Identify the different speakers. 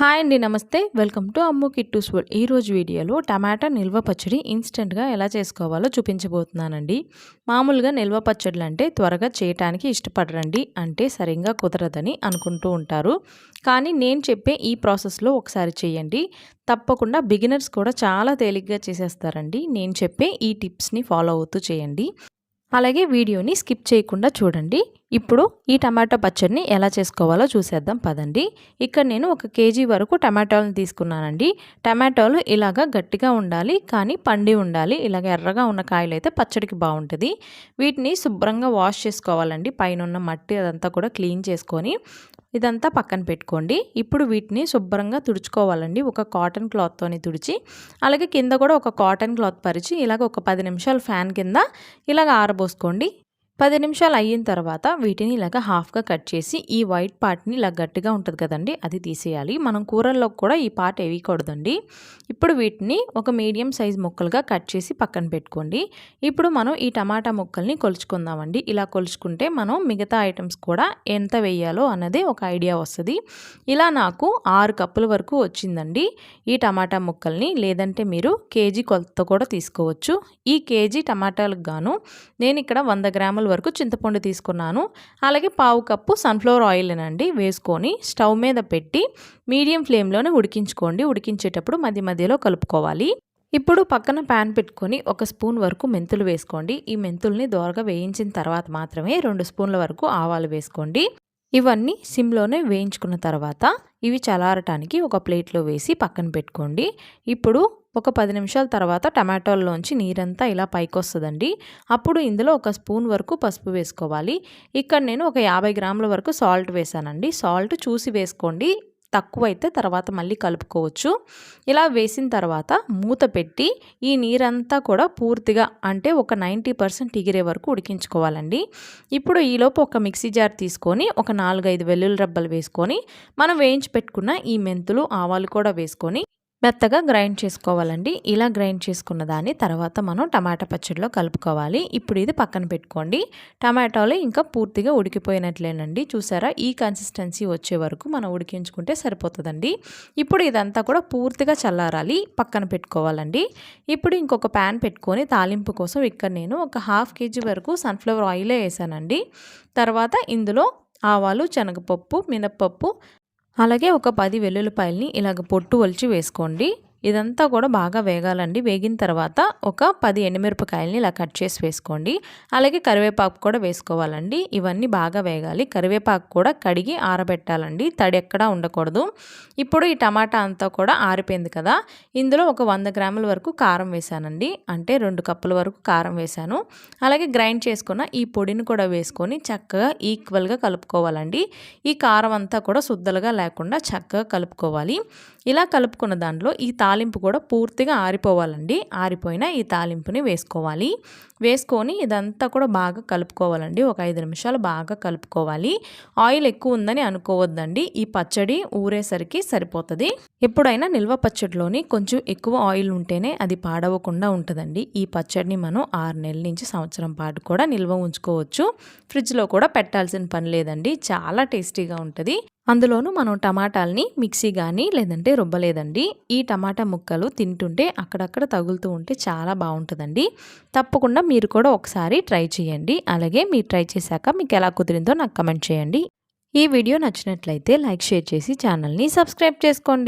Speaker 1: Hi అండి నమస్తే. Welcome to Ammu Kittu's world. ఈరోజు వీడియోలో టమాటా నిల్వ పచ్చడి ఇన్స్టెంట్గా ఎలా చేసుకోవాలో చూపించబోతున్నానండి. మామూలుగా నిల్వ పచ్చళ్ళు అంటే త్వరగా చేయటానికి ఇష్టపడరండి అంటే సరిగ్గా కుదరదని అనుకుంటూ ఉంటారు. కానీ నేను చెప్పే ఈ ప్రాసెస్లో ఒకసారి చేయండి. తప్పకుండా బిగినర్స్ కూడా చాలా తేలిగ్గా చేసేస్తారండి. నేను చెప్పే ఈ టిప్స్ని ఫాలో అవుతూ చేయండి. అలాగే వీడియోని స్కిప్ చేయకుండా చూడండి. ఇప్పుడు ఈ టమాటో పచ్చడిని ఎలా చేసుకోవాలో చూసేద్దాం పదండి. ఇక్కడ నేను ఒక కేజీ వరకు టమాటాలను తీసుకున్నానండి. టమాటాలు ఇలాగ గట్టిగా ఉండాలి కానీ పండి ఉండాలి. ఇలాగ ఎర్రగా ఉన్న కాయలు అయితే పచ్చడికి బాగుంటుంది. వీటిని శుభ్రంగా వాష్ చేసుకోవాలండి. పైన ఉన్న మట్టి అదంతా కూడా క్లీన్ చేసుకొని ఇదంతా పక్కన పెట్టుకోండి. ఇప్పుడు వీటిని శుభ్రంగా తుడుచుకోవాలండి. ఒక కాటన్ క్లాత్తోని తుడిచి అలాగే కింద కూడా ఒక కాటన్ క్లాత్ పరిచి ఇలాగ ఒక పది నిమిషాలు ఫ్యాన్ కింద ఇలాగ ఆరబోసుకోండి. పది నిమిషాలు అయిన తర్వాత వీటిని ఇలాగ హాఫ్గా కట్ చేసి ఈ వైట్ పార్ట్ని ఇలా గట్టిగా ఉంటుంది కదండి అది తీసేయాలి. మనం కూరల్లో కూడా ఈ పార్ట్ వేయకూడదండి ఇప్పుడు వీటిని ఒక మీడియం సైజ్ ముక్కలుగా కట్ చేసి పక్కన పెట్టుకోండి. ఇప్పుడు మనం ఈ టమాటా ముక్కల్ని కొలుచుకుందామండి. ఇలా కొలుచుకుంటే మనం మిగతా ఐటమ్స్ కూడా ఎంత వేయాలో అన్నది ఒక ఐడియా వస్తుంది. ఇలా నాకు ఆరు కప్పుల వరకు వచ్చిందండి. ఈ టమాటా ముక్కల్ని లేదంటే మీరు కేజీ కొలత కూడా తీసుకోవచ్చు. ఈ కేజీ టమాటాలకు గాను నేను ఇక్కడ వంద గ్రాముల వరకు చింతపండు తీసుకున్నాను. అలాగే పావు కప్పు సన్ఫ్లవర్ ఆయిల్ అండి వేసుకొని స్టవ్ మీద పెట్టి మీడియం ఫ్లేమ్లోనే ఉడికించుకోండి. ఉడికించేటప్పుడు మధ్య మధ్యలో కలుపుకోవాలి. ఇప్పుడు పక్కన ప్యాన్ పెట్టుకొని ఒక స్పూన్ వరకు మెంతులు వేసుకోండి. ఈ మెంతుల్ని దోరగా వేయించిన తర్వాత మాత్రమే రెండు స్పూన్ల వరకు ఆవాలు వేసుకోండి. ఇవన్నీ సిమ్లోనే వేయించుకున్న తర్వాత ఇవి చలారటానికి ఒక ప్లేట్లో వేసి పక్కన పెట్టుకోండి. ఇప్పుడు ఒక పది నిమిషాల తర్వాత టమాటోల్లోంచి నీరంతా ఇలా పైకి వస్తుందండి అప్పుడు ఇందులో ఒక స్పూన్ వరకు పసుపు వేసుకోవాలి. ఇక్కడ నేను ఒక యాభై గ్రాముల వరకు సాల్ట్ వేసానండి. సాల్ట్ చూసి వేసుకోండి. తక్కువైతే తర్వాత మళ్ళీ కలుపుకోవచ్చు. ఇలా వేసిన తర్వాత మూత పెట్టి ఈ నీరంతా కూడా పూర్తిగా అంటే ఒక నైంటీ పర్సెంట్ ఎగిరే వరకు ఉడికించుకోవాలండి. ఇప్పుడు ఈలోపు ఒక మిక్సీ జార్ తీసుకొని ఒక నాలుగైదు వెల్లుల్లి రబ్బలు వేసుకొని మనం వేయించి పెట్టుకున్న ఈ మెంతులు ఆవాలు కూడా వేసుకొని మెత్తగా గ్రైండ్ చేసుకోవాలండి. ఇలా గ్రైండ్ చేసుకున్న దాన్ని తర్వాత మనం టమాటా పచ్చడిలో కలుపుకోవాలి. ఇప్పుడు ఇది పక్కన పెట్టుకోండి. టమాటాలు ఇంకా పూర్తిగా ఉడికిపోయినట్లేనండి. చూసారా? ఈ కన్సిస్టెన్సీ వచ్చే వరకు మనం ఉడికించుకుంటే సరిపోతుందండి. ఇప్పుడు ఇదంతా కూడా పూర్తిగా చల్లారాలి. పక్కన పెట్టుకోవాలండి. ఇప్పుడు ఇంకొక ప్యాన్ పెట్టుకొని తాలింపు కోసం ఇక్కడ నేను ఒక హాఫ్ కేజీ వరకు సన్ఫ్లవర్ ఆయిలే వేసానండి. తర్వాత ఇందులో ఆవాలు శనగపప్పు మినప్పప్పు అలాగే ఒక పది వెల్లుల్లిపాయల్ని ఇలాగ పొట్టు ఒలిచి వేసుకోండి. ఇదంతా కూడా బాగా వేగాలండి. వేగిన తర్వాత ఒక పది ఎండుమిరపకాయలని ఇలా కట్ చేసి వేసుకోండి. అలాగే కరివేపాకు కూడా వేసుకోవాలండి. ఇవన్నీ బాగా వేగాలి. కరివేపాకు కూడా కడిగి ఆరబెట్టాలండి. తడి ఎక్కడా ఉండకూడదు. ఇప్పుడు ఈ టమాటా అంతా కూడా ఆరిపోయింది కదా ఇందులో ఒక వంద గ్రాముల వరకు కారం వేసానండి అంటే రెండు కప్పుల వరకు కారం వేశాను. అలాగే గ్రైండ్ చేసుకున్న ఈ పొడిని కూడా వేసుకొని చక్కగా ఈక్వల్గా కలుపుకోవాలండి. ఈ కారం అంతా కూడా శుద్ధలుగా లేకుండా చక్కగా కలుపుకోవాలి. ఇలా కలుపుకున్న దాంట్లో ఈ తాలింపు కూడా పూర్తిగా ఆరిపోవాలండి. ఆరిపోయిన ఈ తాలింపుని వేసుకోవాలి. వేసుకొని ఇదంతా కూడా బాగా కలుపుకోవాలండి. ఒక ఐదు నిమిషాలు బాగా కలుపుకోవాలి. ఆయిల్ ఎక్కువ ఉందని అనుకోవద్దండి. ఈ పచ్చడి ఊరేసరికి సరిపోతుంది. ఎప్పుడైనా నిల్వ పచ్చడిలోని కొంచెం ఎక్కువ ఆయిల్ ఉంటేనే అది పాడవకుండా ఉంటుందండి. ఈ పచ్చడిని మనం ఆరు నెలల నుంచి సంవత్సరం పాటు కూడా నిల్వ ఉంచుకోవచ్చు. ఫ్రిడ్జ్లో కూడా పెట్టాల్సిన పని లేదండి. చాలా టేస్టీగా ఉంటుంది. అందులోనూ మనం టమాటాలని మిక్సీ కానీ లేదంటే రుబ్బలేదండి. ఈ టమాటా ముక్కలు తింటుంటే అక్కడక్కడ తగులుతూ ఉంటే చాలా బాగుంటుందండి. తప్పకుండా మీరు కూడా ఒకసారి ట్రై చేయండి. అలాగే మీరు ట్రై చేశాక మీకు ఎలా కుదిరిందో నాకు కమెంట్ చేయండి. ఈ వీడియో నచ్చినట్లయితే లైక్ షేర్ చేసి ఛానల్ని సబ్స్క్రైబ్ చేసుకోండి.